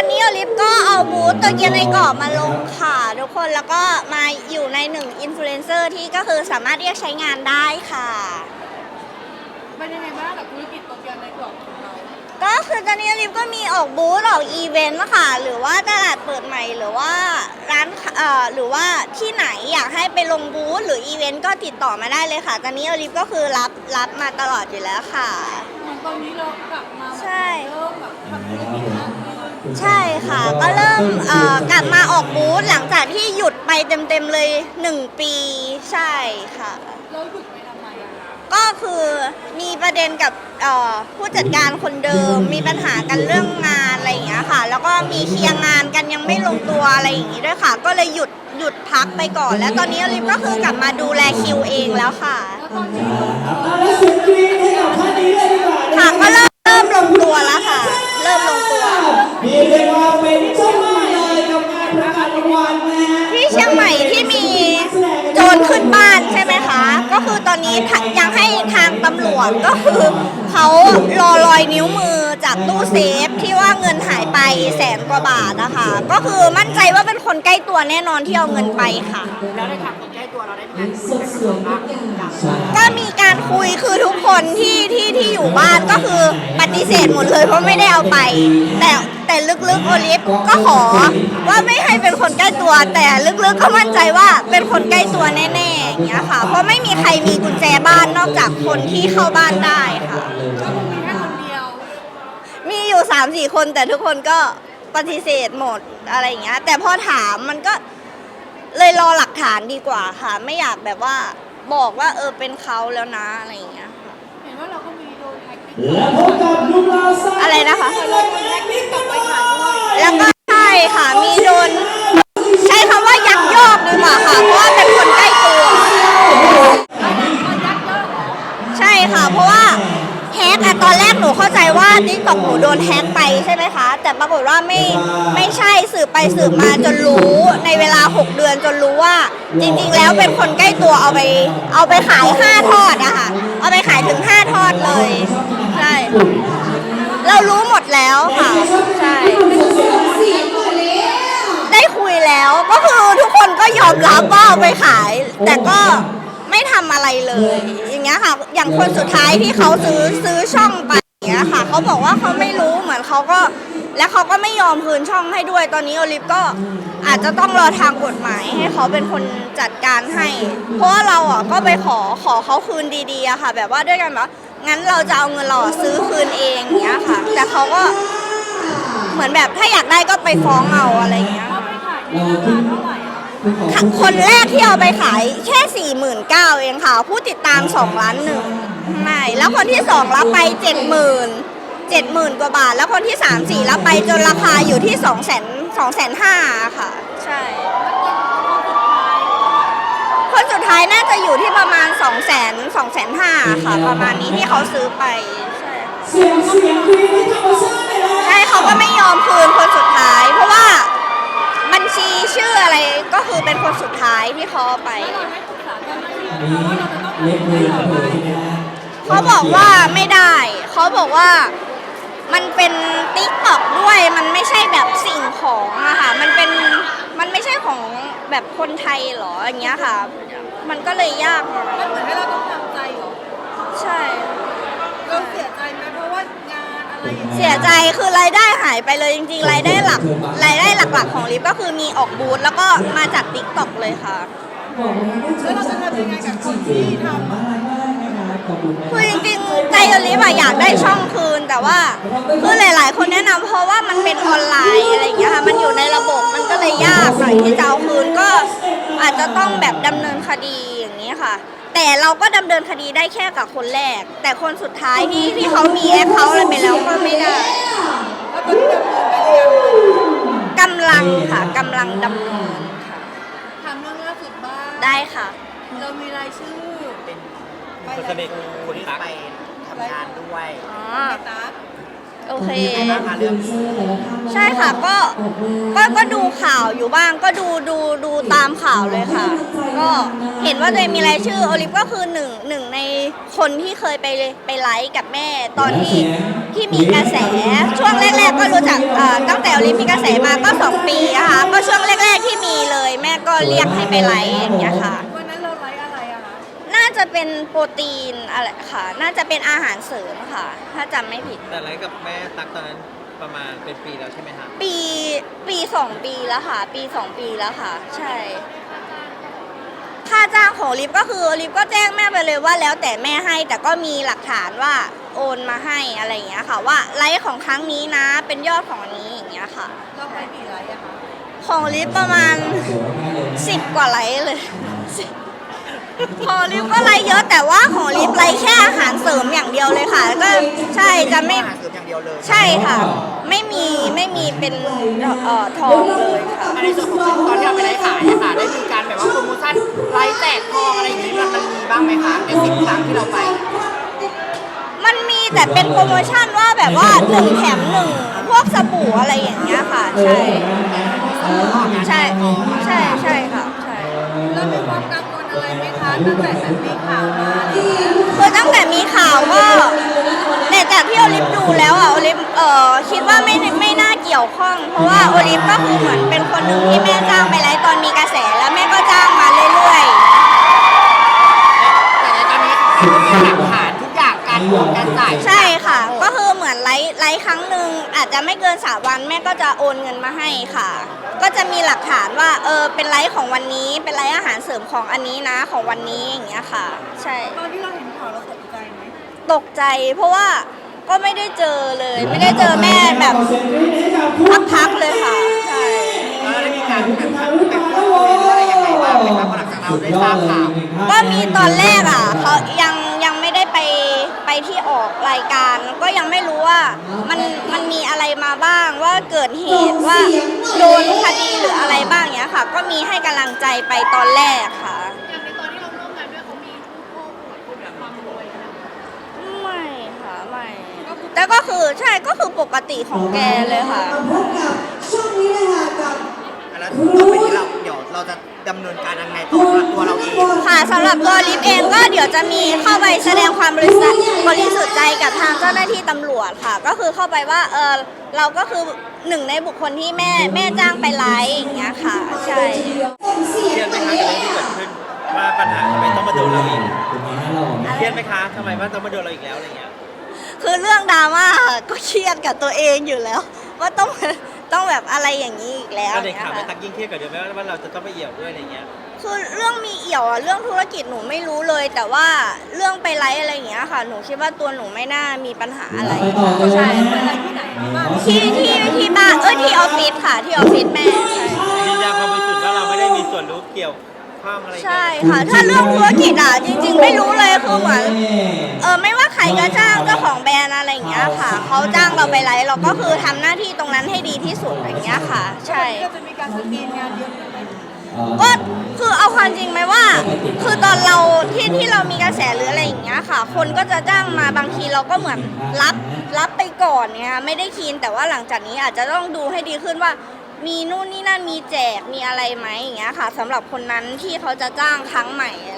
วันนี้โอลิฟก็เอาบูธตัวเกียร์ในกรอบมาลงค่ะ ทุกคนแล้วก็มาอยู่ในหนึ่งอินฟลูเอนเซอร์ที่ก็คือสามารถเรียกใช้งานได้ค่ะ เป็นยังไงบ้างกับธุรกิจโตเกียวในกรอบของเราก็คือตอนนี้ลิฟก็มีออกบูธออกอีเวนต์ค่ะ หรือว่าตลาดเปิดใหม่หรือว่าร้านเอ่อหรือว่าที่ไหนอยากให้ไปลงบูธหรืออีเวนต์ก็ติดต่อมาได้เลยค่ะ ตอนนี้ลิฟก็คือรับรับมาตลอดอยู่แล้วค่ะ เหมือนตอนนี้เรากลับมาแบบใช่ เริ่มแบบทำธุรกิจมากขึ้น ใช่ค่ะ ก็เริ่มเอ่อกลับมาออกบูธหลังจากที่หยุดไปเต็มๆเลย 1 ปีใช่ค่ะเราหยุดไปทำไมอะคะก็คือมีประเด็นกับเอ่อผู้จัดการคนเดิมมีปัญหากันเรื่องงานอะไรอย่างเงี้ยค่ะ แล้วก็มีเคลียร์งานกันยังไม่ลงตัวอะไรอย่างงี้ด้วยค่ะ ก็เลยหยุดหยุดพักไปก่อน แล้วตอนนี้อลิฟก็คือกลับมาดูแลคิวเองแล้วค่ะ แล้วตอนนี้เอาละเสียงกรี๊ดให้กับท่านนี้เลยดีกว่านะค่ะก็เริ่มเริ่มลงตัวแล้ว วจก็คือเขารอรอยนิ้วมือจากตู้เซฟที่ว่าเงินหายไปแสนกว่าบาทนะคะ ก็คือมั่นใจว่าเป็นคนใกล้ตัวแน่นอนที่เอาเงินไปค่ะ แล้วในทางคนใกล้ตัวเราได้มีการคุยกับเขาบ้างอย่างใช่ก็มีการคุยคือทุกคนที่ที่ที่อยู่บ้านก็คือปฏิเสธหมดเลยเพราะไม่ได้เอาไป แต่ แต่ลึกๆโอลิฟก็ขอว่าไม่ให้เป็นคนใกล้ตัว แต่ลึกๆก็มั่นใจว่าเป็นคนใกล้ตัวแน่ๆอย่างเงี้ยค่ะเพราะไม่มีใครมีกุญแจบ้านนอกจากคนที่เข้าบ้านได้ค่ะก็มีแค่คนเดียวมีอยู่3ามสี่คนแต่ทุกคนก็ปฏิเสธหมดอะไรอย่างเงี้ย แต่พอถามมันก็เลยรอหลักฐานดีกว่าค่ะ ไม่อยากแบบว่าบอกว่าเออเป็นเขาแล้วนะอะไรอย่างเงี้ยค่ะ เห็นว่าเราก็มีโดนแฮกติก อะไรนะคะ แล้วก็ใช่ค่ะ มีโดน ใช้คำว่ายักยอกดีกว่าค่ะ เพราะว่าเป็นคนใกล้ตัว ใช่ค่ะ เพราะว่าแฮกอะตอนแรกหนูเข้าใจว่าทิกตอกหนูโดนแฮกไปใช่ไหมคะ แต่ปรากฏว่าไม่ไม่ใช่สืบไปสืบมาจนรู้ในเวลา 6 เดือนจนรู้ว่า จริงๆ แล้วเป็นคนใกล้ตัวเอาไป เอาไปขาย 5 ทอดอะค่ะ เอาไปขายถึง 5 ทอดเลย ใช่ เรารู้หมดแล้วค่ะ ใช่ ได้คุยแล้วก็คือทุกคนก็ยอมรับว่าเอาไปขาย แต่ก็ไม่ทำอะไรเลย อย่างเงี้ยค่ะ อย่างคนสุดท้ายที่เขาซื้อซื้อช่องไปอย่างเงี้ยค่ะเขาบอกว่าเขาไม่รู้เหมือนเขาก็และเขาก็ไม่ยอมคืนช่องให้ด้วยตอนนี้โอลิฟก็อาจจะต้องรอทางกฎหมายให้เขาเป็นคนจัดการให้ เพราะว่าเราอะก็ไปขอขอเขาคืนดีๆอะค่ะ แบบว่าด้วยกันว่า งั้นเราจะเอาเงินเราอซื้อคืนเองอย่างเงี้ยค่ะ แต่เขาก็เหมือนแบบถ้าอยากได้ก็ไปฟ้องเอาอะไรอย่างเงี้ยเราไปขายในราคาเท่าไหร่ะค่ะคนแรกที่เอาไปขายแค่สี่หมื่นเก้าเองค่ะ ผู้ติดตามสองล้านหนึ่งไม่แล้วคนที่สองรับไปเจ็ดหมื่นเจ็ดหมื่นกว่าบาท แล้วคนที่สามสี่รับไปจนราคาอยู่ที่สองแสนสองแสนห้าค่ะ ใช่ ท้ายน่าจะอยู่ที่ประมาณสองแสนสองแสนห้าค่ะ ประมาณนี้ที่เขาซื้อไปใช่ค่ะเสียงเสียงกรี๊ดให้ธรรมชาติเลยนะใช่เขาก็ไม่ยอมคืนคนสุดท้าย เพราะว่าบัญชีชื่ออะไรก็คือเป็นคนสุดท้ายที่เขาเอาไปเราไม่ปรึกษาเจ้าหน้าที่อันนี้เล็กมือระเบิดใช่ไหมฮะเขาบอกว่าไม่ได้ เขาบอกว่ามันเป็นติ๊กต็อกด้วย มันไม่ใช่แบบสิ่งของอะค่ะ มันเป็น มันไม่ใช่ของแบบคนไทยเหรออย่างเงี้ยค่ะ มันก็เลยยากหน่อยมันเหมือนให้เราต้องทำใจเหรอใช่ เราเสียใจไหมเพราะว่างานอะไรอย่างเงี้ยเสียใจคือรายได้หายไปเลยจริงๆรายได้หลักรายได้หลักๆของลิฟก็คือมีออกบูธแล้วก็มาจากติ๊กต็อกเลยค่ะ แล้วเราจะทำยังไงกับคนที่ทำอะคือจริงๆใจอลิฟอะอยากได้ช่องคืนแต่ว่าคือหลาย ๆ คนแนะนำเพราะว่ามันเป็นออนไลน์อะไรอย่างเงี้ยค่ะมันอยู่ในระบบมันก็เลยยากหน่อยที่จะเอาคืนก็ อาจจะต้องแบบดำเนินคดีอย่างนี้ค่ะ แต่เราก็ดำเนินคดีได้แค่กับคนแรก แต่คนสุดท้ายที่ที่เขามีแอคเคาท์อะไรไปแล้วก็ไม่ได้แล้วตอนนี้ดำเนินไปหรือยังกำลังค่ะกำลังดำเนินค่ะทำเรื่องล่าสุดบ้างได้ค่ะ เรามีรายชื่อเป็นไปคนสนิทคนที่ไปทำงานด้วยอ๋อไปตักค โอเค นะคะเรื่องใช่ค่ะก็ก็ก็ดูข่าวอยู่บ้าง ก็ดูดูดูตามข่าวเลยค่ะ ก็เห็นว่าตัวเองมีรายชื่อโอลิฟก็คือหนึ่งหนึ่งในคนที่เคยไปไปไลฟ์กับแม่ตอนที่ที่มีกระแสช่วงแรก ๆ ก็รู้จักเอ่อตั้งแต่โอลิฟมีกระแสมาก็สองปีนะคะก็ช่วงแรก ๆที่มีเลย แม่ก็เรียกให้ไปไลฟ์อย่างเงี้ยค่ะวั จะเป็นโปรตีนอะไรค่ะ น่าจะเป็นอาหารเสริมค่ะ ถ้าจำไม่ผิด แต่ไรกับแม่ตักตอนนั้นประมาณเป็นปีแล้วใช่ไหมฮะปีปีสองปีแล้วค่ะ ปีสองปีแล้วค่ะ ใช่ ค่าจ้างของลิฟก็คือลิฟก็แจ้งแม่ไปเลยว่าแล้วแต่แม่ให้แต่ก็มีหลักฐานว่าโอนมาให้อะไรอย่างเงี้ยค่ะ ว่าไลฟ์ของครั้งนี้นะ เป็นยอดของอันนี้อย่างเงี้ยค่ะ เราไปกี่ไลฟ์อะคะของลิฟประมาณสิบกว่าไลฟ์เลย ของลิฟก็ไลฟ์เยอะแต่ว่าของลิฟไลฟ์แค่อาหารเสริมอย่างเดียวเลยค่ะแล้วก็ใช่จะไม่ อาหารเสริมอย่างเดียวเลยใช่ค่ะ ไม่มีไม่มีเป็นเอ่อทองเลยค่ะ ในส่วนของตอนที่เราไปไลฟ์ขายอะค่ะได้มีการแบบว่าโปรโมชั่นไลฟ์แจกทองอะไรอย่างนี้มันมันมีบ้างไหมคะในสิบครั้งที่เราไป มันมีแต่เป็นโปรโมชั่นว่าแบบว่าหนึ่งแถมหนึ่งพวกสบู่อะไรอย่างเงี้ยค่ะ ใช่ ใตั้งแต่แบบมีข่าวมาอะไรอย่างเงี้ยคือตั้งแต่มีข่าวก็แต่จากที่โอลิฟดูแล้วอะโอลิฟเอ่อคิดว่าไม่ไม่น่าเกี่ยวข้อง เพราะว่าโอลิฟก็คือเหมือนเป็นคนหนึ่งที่แม่จ้างไปไลฟ์ตอนมีกระแสแล้วแม่ก็จ้างมาเรื่อยๆแต่ในตอนนี้คือมีหลักฐานทุกอย่างการโอนการจ่ายใช่ค่ะ ก็คือเหมือนไลฟ์ไลฟ์ครั้งหนึ่งอาจจะไม่เกินสามวันแม่ก็จะโอนเงินมาให้ค่ะ ก็จะมีหลักฐานว่าเออเป็นไลฟ์ของวันนี้ เป็นไลฟ์อาหารเสริมของอันนี้นะของวันนี้อย่างเงี้ยค่ะ ใช่ตอนที่เราเห็นข่าวเราตกใจไหมตกใจ เพราะว่าก็ไม่ได้เจอเลย ไม่ได้เจอแม่แบบพักๆเลยค่ะใช่แล้วได้มีการแบบไปพูดคุยหรืออะไรยังไงบ้างไหมครับหลังจากเราได้ทราบข่าวก็มีตอนแรกอะเขายัง ที่ออกรายการ ก็ยังไม่รู้ว่ามันมันมีอะไรมาบ้างว่าเกิดเหตุว่าโดนคดีหรืออะไรบ้างเนี้ยค่ะ ก็มีให้กำลังใจไปตอนแรกค่ะ อย่างในตอนที่เราร่วมงานด้วยเขามีผู้โค้ชอวดคุณแบบความรวยนะ ไม่ค่ะไม่แต่ก็คือใช่ก็คือปกติของแกเลยค่ะพบกับช่วงนี้เลยค่ะกับ แล้วต่อไปนี้เราเดี๋ยวเราจะดำเนินการยังไงต่อสำหรับตัวเราเอง ค่ะสำหรับตัวลิฟเองก็เดี๋ยวจะมีเข้าไปแสดงความบริ วจค่ะ ก็คือเข้าไปว่าเออเราก็คือหนึ่งในบุคคลที่แม่แม่จ้างไปไลฟ์อย่างเงี้ยค่ะ ใช่ เครียดไหมคะกับเรื่องที่เกิดขึ้นว่าปัญหาทำไมต้องมาโดนเราอีกเครียดไหมคะทำไมว่าต้องมาโดนเราอีกแล้วอะไรเงี้ยคือเรื่องดราม่าก็เครียดกับตัวเองอยู่แล้ว ว่าต้องต้องแบบอะไรอย่างนี้อีกแล้วก็ในเนี่ยข่าวไม่ค่ะตักยิ่งเครียดกับเดิมไหมว่าเราจะต้องไปเอี่ยวด้วยอะไรเงี้ย คือเรื่องมีเอี่ยวอะเรื่องธุรกิจหนูไม่รู้เลย แต่ว่าเรื่องไปไลฟ์อะไรอย่างเงี้ยค่ะ หนูคิดว่าตัวหนูไม่น่ามีปัญหาอะไรใช่ที่ที่ที่บ้านเอ้ยที่ออฟฟิศค่ะ ที่ออฟฟิศแม่ยืนยันความบริสุทธิ์ว่าเราไม่ได้มีส่วนรู้เกี่ยวข้องอะไรกันใช่ค่ะ ถ้าเรื่องธุรกิจอะจริง ๆ ไม่รู้เลยคือเหมือนเออไม่ว่าใครก็จ้างเจ้าของแบรนด์อะไรอย่างเงี้ยค่ะเขาจ้างเราไปไลฟ์เราก็คือทำหน้าที่ตรงนั้นให้ดีที่สุดอย่างเงี้ยค่ะ ใช่ก็จะมีการสกรีนงานเยอะขึ้นไหม ก็คือเอาความจริงไหมว่า คือตอนเราที่ที่เรามีกระแสหรืออะไรอย่างเงี้ยค่ะ คนก็จะจ้างมาบางทีเราก็เหมือนรับรับไปก่อนเนี่ยไม่ได้คินแต่ว่าหลังจากนี้อาจจะต้องดูให้ดีขึ้นว่า มีนู่นนี่นั่นมีแจกมีอะไรไหมอย่างเงี้ยค่ะสำหรับคนนั้นที่เขาจะจ้างครั้งใหม่อะไร